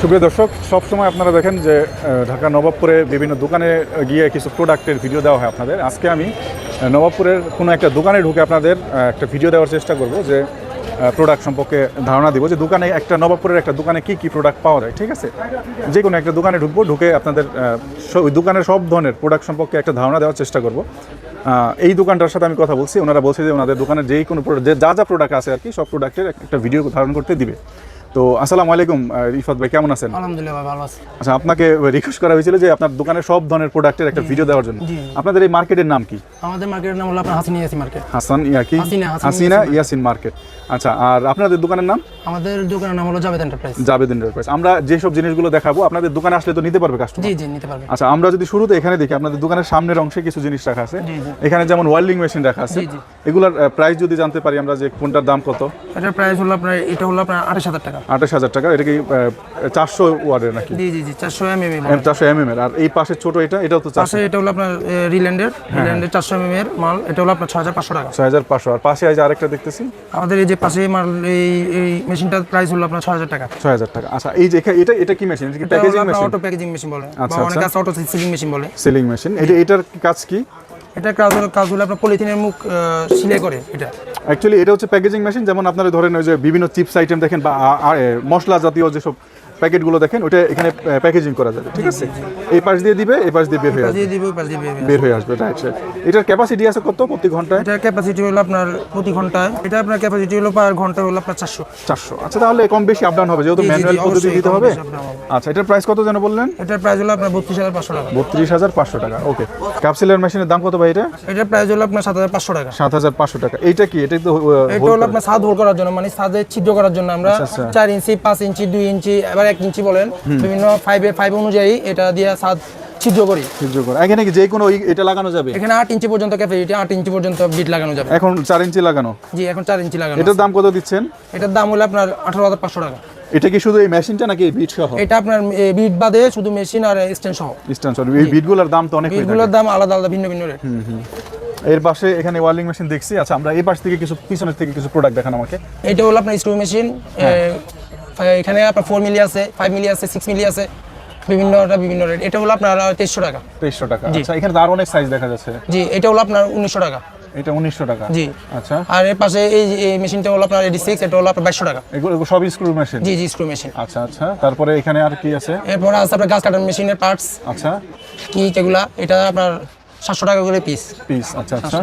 সুপ্রিয় দর্শক সবসময় আপনারা দেখেন যে ঢাকা নবাবপুরে বিভিন্ন দোকানে গিয়ে কিছু প্রোডাক্টের ভিডিও দেওয়া হয় আপনাদের। আজকে আমি নবাবপুরের কোনো একটা দোকানে ঢুকে আপনাদের একটা ভিডিও দেওয়ার চেষ্টা করব যে প্রোডাক্ট সম্পর্কে ধারণা দিব যে, দোকানে একটা নবাবপুরের একটা দোকানে কি কি প্রোডাক্ট পাওয়া যায়, ঠিক আছে? যে কোনো একটা দোকানে ঢুকবো, ঢুকে আপনাদের ওই দোকানের সব ধরনের প্রোডাক্ট সম্পর্কে একটা ধারণা দেওয়ার চেষ্টা করব। এই দোকানটার সাথে আমি কথা বলছি, ওনারা বলছে যে, ওনাদের দোকানের যেই কোনো যে যা যা প্রোডাক্ট আছে আর কি, সব প্রোডাক্টের একটা ভিডিও ধারণ করতে দিবে। তো আসসালামু আলাইকুম রিফাত ভাই কেমন আছেন? আলহামদুলিল্লাহ ভালো আছি। আচ্ছা আপনাকে রিকোয়েস্ট করা হয়েছিল যে আপনার দোকানে সব ধরনের প্রোডাক্টের একটা ভিডিও দেওয়ার জন্য। আপনাদের এই মার্কেটের নাম কি? আমাদের মার্কেটের নাম হলো আপনার হাসিনি ইয়াসি মার্কেট হাসান ইয়া কি? হাসিনা, ইয়াসিন মার্কেট আচ্ছা আর আপনাদের দোকানের নাম? আমাদের দোকানের নাম হলো জাভেদ এন্টারপ্রাইজ জাবেদ এন্টারপ্রাইজ আমরা যেসব জিনিসগুলো দেখাবো আপনাদের দোকানে আসলে তো নিতে পারবে কাস্টমার জি জি নিতে পারবেন আচ্ছা আমরা যদি শুরুতে এখানে দেখি আপনাদের দোকানের সামনের অংশে কিছু জিনিস রাখা আছে। এখানে যেমন ওয়েল্ডিং মেশিন রাখা আছে। এগুলার প্রাইস যদি জানতে পারি আমরা যে কোনটার দাম কত? এটার প্রাইস হলো আপনার এটা হলো আপনার আঠাশ হাজার টাকা। আঠাশ হাজার টাকা এটা কি চারশো ওয়ার্ডের নাকি? জি জি জি চারশো এম এম চারশো এম এম এর। আর এই পাশে ছোট এটা এটাও তো চারশো। এটা হলো আপনার রিল্যান্ডের রিল্যান্ডের চারশো এম এর মাল এটা হলো আপনার ছয় হাজার পাঁচশো টাকা। ছয় হাজার পাঁচশো। আর পাশে আছে আরেকটা দেখতেছি? আমাদের এই যে পাশে মাল এই এই মেশিনটার প্রাইস হলো আপনার ছয় হাজার টাকা। ছয় হাজার টাকা। আচ্ছা এই যে এটা এটা কি মেশিন এটা কি packaging machine auto packaging machine বলে। আচ্ছা, অনেক। আছে অটো সিলিং মেশিন বলে। সিলিং মেশিন এটা এটার কাজ কি? এটা কাজ হলো কাজ হলো আপনার পলিথিনের মুখ সিলাই করে এটা। অ্যাকচুয়ালি এটা হচ্ছে প্যাকেজিং মেশিন যেমন আপনারা ধরেন ওই যে বিভিন্ন চিপস আইটেম দেখেন বা মশলা জাতীয় যেসব প্যাকেটগুলো দেখেন ওটা এখানে প্যাকেজিং করা যাবে ঠিক আছে? এই পাশ দিয়ে দিবে এই পাশ দিয়ে বের হয়ে আসবে দিয়ে দিবে পাশ দিয়ে বের হয়ে আসবে। রাইট এটার ক্যাপাসিটি আছে কত প্রতি ঘন্টায়? এটা ক্যাপাসিটি হলো আপনার প্রতি ঘন্টায়। এটা আপনার ক্যাপাসিটি হলো পার ঘণ্টা হলো আপনার চারশো। চারশো। আচ্ছা তাহলে কম বেশি আপ ডাউন হবে যেহেতু ম্যানুয়াল পদ্ধতি দিতে হবে। আচ্ছা এটার প্রাইস কত যেন বললেন? এটার প্রাইস হলো আপনার বত্রিশ হাজার পাঁচশো টাকা। বত্রিশ হাজার পাঁচশো টাকা ওকে ক্যাপসুলার মেশিনের দাম কত ভাই এটা? এটার প্রাইস হলো আপনার সাত হাজার পাঁচশো টাকা। সাত হাজার পাঁচশো টাকা। এটা কি? এটা তো এটা হলো আপনার ছাদ হোল করার জন্য মানে ছাদে ছিদ্র করার জন্য আমরা আচ্ছা। চার ইঞ্চি পাঁচ ইঞ্চি দুই ইঞ্চি এবার এক ইঞ্চি বলেন বিভিন্ন ফাইভে ফাইভ অনুযায়ী এটা দিয়ে ছাদ ছিদ্র করি। সিদ্ধ করে। এখানে কি যে কোনো এটা লাগানো যাবে? এখানে আট ইঞ্চি পর্যন্ত ক্যাপাসিটি আট ইঞ্চি পর্যন্ত বিট লাগানো যাবে। এখন চার ইঞ্চি লাগানো? জি এখন চার ইঞ্চি লাগানো এটার দাম কত দিচ্ছেন? এটার দাম হলো আপনার আঠারো হাজার পাঁচশো টাকা। এটা কি শুধু এই মেশিনটা নাকি বিট সহ? এটা আপনার বিট বাদে শুধু মেশিন আর স্ট্যান্ড সহ। স্ট্যান্ড সরি এই বিটগুলোর দাম তো অনেক হয়ে। বিটগুলোর দাম আলাদা আলাদা ভিন্ন ভিন্ন রেট এর পাশে এখানে ওয়ার্লিং মেশিন দেখছি। আচ্ছা আমরা এই পাশ থেকে কিছু পিছনের থেকে কিছু প্রোডাক্ট দেখান আমাকে। এটা হলো আপনার স্ক্রু মেশিন এখানে আপনার ফোর মিলি আছে ফাইভ মিলি আছে সিক্স মিলি আছে বিভিন্নটা বিভিন্ন রেট এটা হলো আপনার তেইশশো টাকা। তেইশশো টাকা। আচ্ছা এখানে আরও অনেক সাইজ দেখা যাচ্ছে। জি এটা হলো আপনার উনিশশো টাকা। এটা উনিশশো টাকা। জি। আচ্ছা। আর এর পাশে এই যে- এই মেশিনটা হলো আপনার এডি সিক্স এটা হলো আপনার বাইশশো টাকা। এগুলো সব স্ক্রু মেশিন জি জি স্ক্রু মেশিন আচ্ছা আচ্ছা। তারপরে এখানে আর কি আছে? এরপরে আছে আপনার গাছ কাটার মেশিনের পার্টস আচ্ছা। কি যেগুলা এটা আপনার সাতশো টাকা করে পিস পিস আচ্ছা আচ্ছা।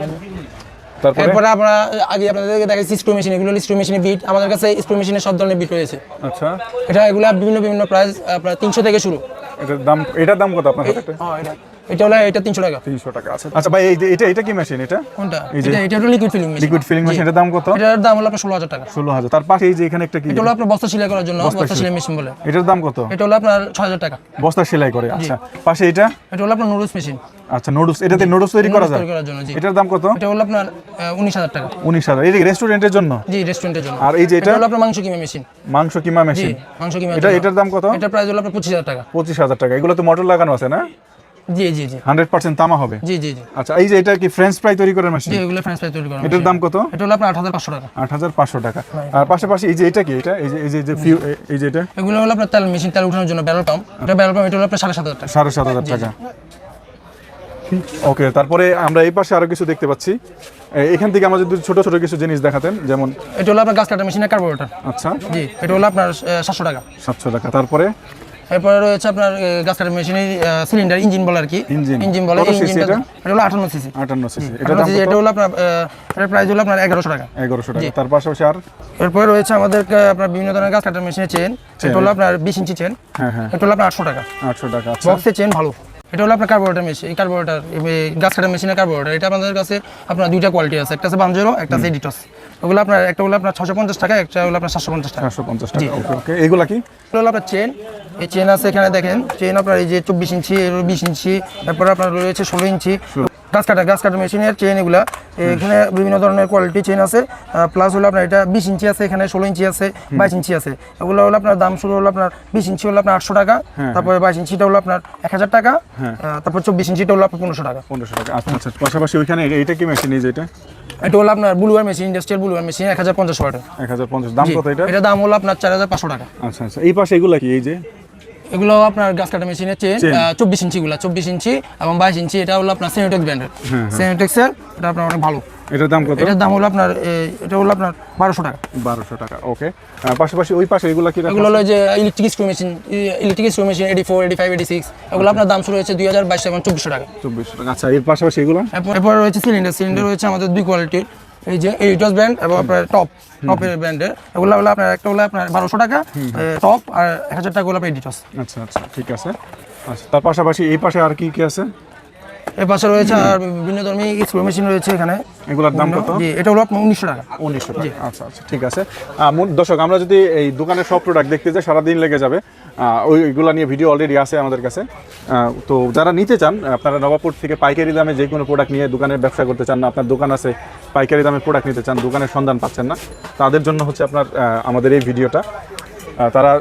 এরপরে আমরা আগে আপনাদেরকে দেখাচ্ছি স্ক্রু মেশিন এগুলো স্ক্রু মেশিনের বিট আমাদের কাছে স্ক্রু মেশিনের সব ধরনের বিট রয়েছে। আচ্ছা। এটা এগুলা বিভিন্ন বিভিন্ন প্রাইস আপনার তিনশো থেকে শুরু। এটার দাম এটার দাম কত আপনার হ্যাঁ, এটা এটা হলো এটা তিনশো টাকা। তিনশো টাকা আছে আচ্ছা ভাই এই এটা এটা কি মেশিন এটা? কোনটা? এটা এটা হলো liquid filling machine liquid filling machine এটার দাম কত? এটার দাম হলো আপনার ষোলো হাজার টাকা। ষোলো হাজার। তার পাশে এই যে এখানে একটা কি? এটা হলো আপনার বস্তা সেলাই করার জন্য বস্তা সেলাই মেশিন বলে। এটার দাম কত? এটা হলো আপনার ছয় হাজার টাকা। বস্তা সেলাই করে আচ্ছা। পাশে এটা? এটা হলো আপনার নুডলস মেশিন আচ্ছা নোডলস এটাতে নোডলস তৈরি করা যায়? করার জন্য এটার দাম কত? এটা হলো আপনার উনিশ হাজার টাকা। উনিশ হাজার। এটা রেস্টুরেন্টের জন্য? জি রেস্টুরেন্টের জন্য। আর এই যে এটা? হলো আপনার মাংস কিমা মেশিন মাংস কিমা মেশিন মাংস কিমা এটা এটার দাম কত? এটা প্রাইস হলো আপনার পঁচিশ হাজার টাকা। পঁচিশ হাজার টাকা। এগুলো তো মোটর লাগানো আছে না? জি জি জি। হান্ড্রেড পার্সেন্ট তামা হবে? জি জি জি। আচ্ছা এই যে এটা কি ফ্রেঞ্চ ফ্রাই তৈরি করার মেশিন জি এগুলো ফ্রেঞ্চ ফ্রাই তৈরি করা এটার দাম কত? এটা হলো আপনার আট হাজার পাঁচশো টাকা। আট হাজার পাঁচশো টাকা। আর পাশাপাশি এই যে এটা কি? এটা এই যে এই যে- ফিউ এই যে এটা? এগুলো হলো আপনার তেল মেশিন তেল উঠানোর জন্য ব্যারল পাম্প এটা ব্যারল পাম্প এটা হলো আপনার সাড়ে সাত হাজার টাকা। সাড়ে সাত হাজার টাকা। ওকে তারপরে আমরা এই পাশে আরও কিছু দেখতে পাচ্ছি। এখান থেকে আমরা যদি ছোট ছোট কিছু জিনিস দেখাতেন যেমন এটা হলো আপনার গাছ কাটা মেশিনের কার্বোরেটর আচ্ছা। জি এটা হলো আপনার সাতশো টাকা। সাতশো টাকা। তারপরে? এরপরে রয়েছে আপনার গাছ কাটার মেশিনের সিলিন্ডার ইঞ্জিন বলে আর কি। ইঞ্জিন। বলে ইঞ্জিনটা এটা? হলো আটান্ন সিসি। আটান্ন সিসি। এটা হলো আপনার এটার প্রাইস হলো আপনার এগারোশো টাকা। এগারোশো টাকা। তার পাশাপাশি আর? এরপরে রয়েছে আমাদের আপনার বিভিন্ন ধরনের গাছ কাটার মেশিনের চেন এটা হলো আপনার বিশ ইঞ্চি চেন হ্যাঁ হ্যাঁ। এটা হলো আপনার আটশো টাকা। আটশো টাকা আচ্ছা। বক্সের চেন ভালো। এটা হলো আপনার কার্বোরেটার মেশিন এই কার্বোরেটার গাছ কাটার মেশিনের কার্বোরেটার এটা আমাদের কাছে আপনার দুইটা কোয়ালিটি আছে একটা আছে বাঞ্জেরো একটা আছে ডিটস ওগুলো আপনার একটা হলো আপনার ছশো পঞ্চাশ টাকা একটা হলো আপনার সাতশো পঞ্চাশ টাকা। সাতশো পঞ্চাশ টাকা ওকে এগুলা কি? এটা হলো আপনার চেন এই চেন আছে এখানে দেখেন চেন আপনার এই যে চব্বিশ ইঞ্চি এর বিশ ইঞ্চি তারপরে আপনার রয়েছে ষোলো ইঞ্চি। গাছ কাটা গাছ কাটা মেশিনের চেন এগুলা। এখানে বিভিন্ন ধরনের কোয়ালিটি চেন আছে। প্লাস হলো আপনার এটা বিশ ইঞ্চি আছে এখানে ষোলো ইঞ্চি আছে বাইশ ইঞ্চি আছে। এগুলো হলো আপনার দাম শুরু হলো আপনার বিশ ইঞ্চি হলো আপনার আটশো টাকা তারপরে বাইশ ইঞ্চিটা হলো আপনার এক হাজার টাকা তারপর চব্বিশ ইঞ্চিটা হলো আপনার পনেরোশো টাকা। পনেরোশো টাকা আচ্ছা আচ্ছা পাশাপাশি ওইখানে এটা- কি মেশিন এই যে এটা? এটা হলো আপনার blower machine industrial blower machine এক হাজার পঞ্চাশ ওয়াটের এক হাজার পঞ্চাশ। দাম কত এটা? এটা দাম হলো আপনার চার হাজার পাঁচশো টাকা। আচ্ছা আচ্ছা। এই পাশে এগুলা কি এই যে? এগুলো আপনার গাছ কাটা মেশিনের চেন। চব্বিশ ইঞ্চি গুলা চব্বিশ ইঞ্চি এবং বাইশ ইঞ্চি এটা হলো আপনার সেনোটেক্স ব্র্যান্ডের সেনোটেক্সের এটা আপনার অনেক ভালো। এটার দাম কত? এটার দাম হলো আপনার এটা হলো আপনার বারোশো টাকা। বারোশো টাকা ওকে পাশাপাশি ওই পাশে এগুলো কি এগুলো হলো যে electric screw machine electric screw machine AD four AD five AD six এগুলো আপনার দাম শুরু হয়েছে দুই হাজার বাইশ এবং চব্বিশশো টাকা। চব্বিশশো টাকা। আচ্ছা এর পাশাপাশি এগুলো? এরপর রয়েছে সিলিন্ডার সিলিন্ডার রয়েছে আমাদের দুই কোয়ালিটির এই যে এইটস ব্র্যান্ড এবং আপনার টপ টপের ব্র্যান্ডের এগুলো হলো আপনার একটা হলো আপনার বারোশো টাকা টপ আর এক হাজার টাকা হলো আপনার এডিটস আচ্ছা আচ্ছা ঠিক আছে। আচ্ছা তার পাশাপাশি এই পাশে আর কি কি আছে? এর পাশে রয়েছে আর বিভিন্ন ধর্মী স্ক্রু মেশিন রয়েছে এখানে। এগুলোর দাম কত? জি এটা হলো আপনার উনিশশো টাকা। উনিশশো টাকা। আচ্ছা আচ্ছা ঠিক আছে। দর্শক আমরা যদি এই দোকানের সব প্রোডাক্ট দেখতে যাই সারাদিন লেগে যাবে। ওইগুলো নিয়ে ভিডিও অলরেডি আছে আমাদের কাছে। তো যারা নিতে চান আপনারা নবাবপুর থেকে পাইকারি দামে যে কোনো প্রোডাক্ট নিয়ে দোকানের ব্যবসা করতে চান না আপনার দোকান আছে পাইকারি দামে প্রোডাক্ট নিতে চান দোকানের সন্ধান পাচ্ছেন না তাদের জন্য হচ্ছে আপনার আমাদের এই ভিডিওটা তারা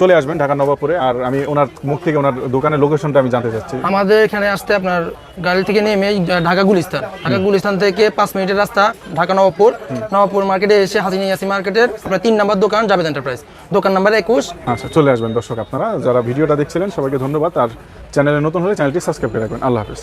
চলে আসবেন ঢাকা নবাবপুরে। আর আমি ওনার মুখ থেকে ওনার দোকানের লোকেশনটা আমি জানতে চাচ্ছি। আমাদের এখানে আসতে আপনার গাড়ি থেকে নেমে ঢাকা গুলিস্তান। ঢাকা গুলিস্তান থেকে পাঁচ মিনিটের রাস্তা ঢাকা নবাবপুর। নবাবপুর মার্কেটে এসে হাসিনী ইয়াসি মার্কেটের আপনার তিন নাম্বার দোকান জাভেদ এন্টারপ্রাইজ দোকান নাম্বার একুশ। আচ্ছা চলে আসবেন দর্শক আপনারা। যারা ভিডিওটা দেখছিলেন সবাইকে ধন্যবাদ। আর চ্যানেলে নতুন হলে চ্যানেলটি সাবস্ক্রাইব করে রাখবেন। আল্লাহ হাফিজ।